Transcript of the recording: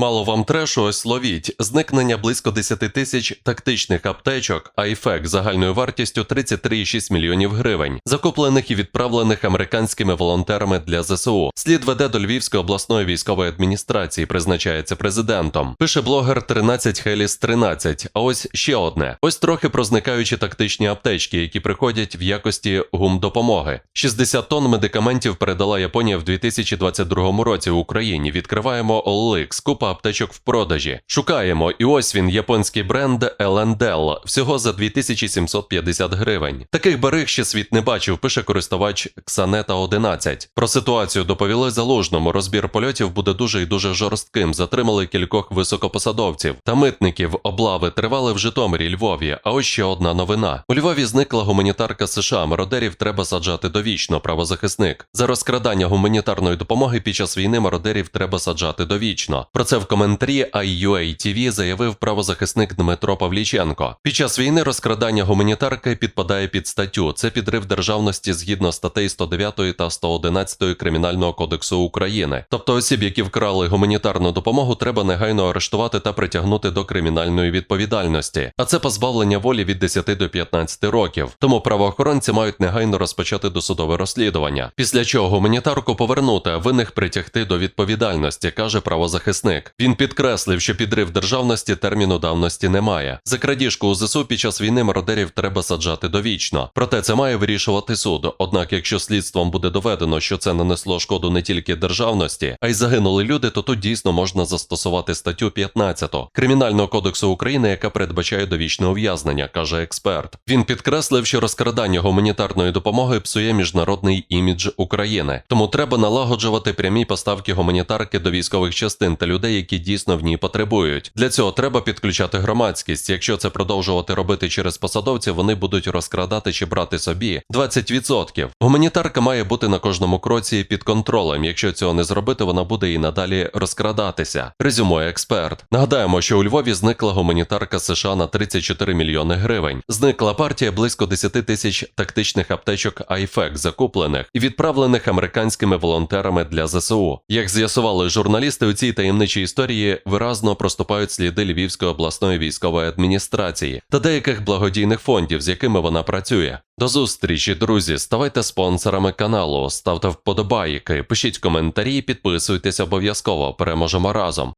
Мало вам трешу, ось ловіть. Зникнення близько 10 тисяч тактичних аптечок, айфек загальною вартістю 33,6 мільйонів гривень, закуплених і відправлених американськими волонтерами для ЗСУ. Слід веде до Львівської обласної військової адміністрації, призначається президентом. Пише блогер 13 Хеліс 13. А ось ще одне. Ось трохи про зникаючі тактичні аптечки, які приходять в якості гумдопомоги. 60 тонн медикаментів передала Японія в 2022 році в Україні. Відкриваємо OLX, купа аптечок в продажі. Шукаємо, і ось він, японський бренд Elendel, всього за 2750 гривень. Таких бариг ще світ не бачив, пише користувач Ксанета 11. Про ситуацію доповіли залужному. Розбір польотів буде дуже і дуже жорстким. Затримали кількох високопосадовців та митників. Облави тривали в Житомирі, Львові. А ось ще одна новина. У Львові зникла гуманітарка США. Мародерів треба саджати довічно. Правозахисник за розкрадання гуманітарної допомоги під час війни мародерів треба саджати довічно. Про це в коментарі IUA TV заявив правозахисник Дмитро Павліченко. Під час війни розкрадання гуманітарки підпадає під статтю. Це підрив державності згідно статей 109 та 111 Кримінального кодексу України. Тобто осіб, які вкрали гуманітарну допомогу, треба негайно арештувати та притягнути до кримінальної відповідальності. А це позбавлення волі від 10 до 15 років. Тому правоохоронці мають негайно розпочати досудове розслідування. Після чого гуманітарку повернути, а винних притягти до відповідальності, каже правозахисник. Він підкреслив, що підрив державності терміну давності немає. За крадіжку у ЗСУ під час війни мародерів треба саджати довічно. Проте це має вирішувати суд. Однак, якщо слідством буде доведено, що це нанесло шкоду не тільки державності, а й загинули люди, то тут дійсно можна застосувати статтю 15 Кримінального кодексу України, яка передбачає довічне ув'язнення, каже експерт. Він підкреслив, що розкрадання гуманітарної допомоги псує міжнародний імідж України, тому треба налагоджувати прямі поставки гуманітарки до військових частин та людей, які дійсно в ній потребують. Для цього треба підключати громадськість. Якщо це продовжувати робити через посадовців, вони будуть розкрадати чи брати собі 20%. Гуманітарка має бути на кожному кроці під контролем. Якщо цього не зробити, вона буде і надалі розкрадатися. Резюмує експерт. Нагадаємо, що у Львові зникла гуманітарка США на 34 мільйони гривень. Зникла партія близько 10 тисяч тактичних аптечок айфек, закуплених і відправлених американськими волонтерами для ЗСУ. Як з'ясували журналісти, у цій таємничій історії виразно проступають сліди Львівської обласної військової адміністрації та деяких благодійних фондів, з якими вона працює. До зустрічі, друзі. Ставайте спонсорами каналу, ставте вподобайки, пишіть коментарі, підписуйтесь обов'язково. Переможемо разом.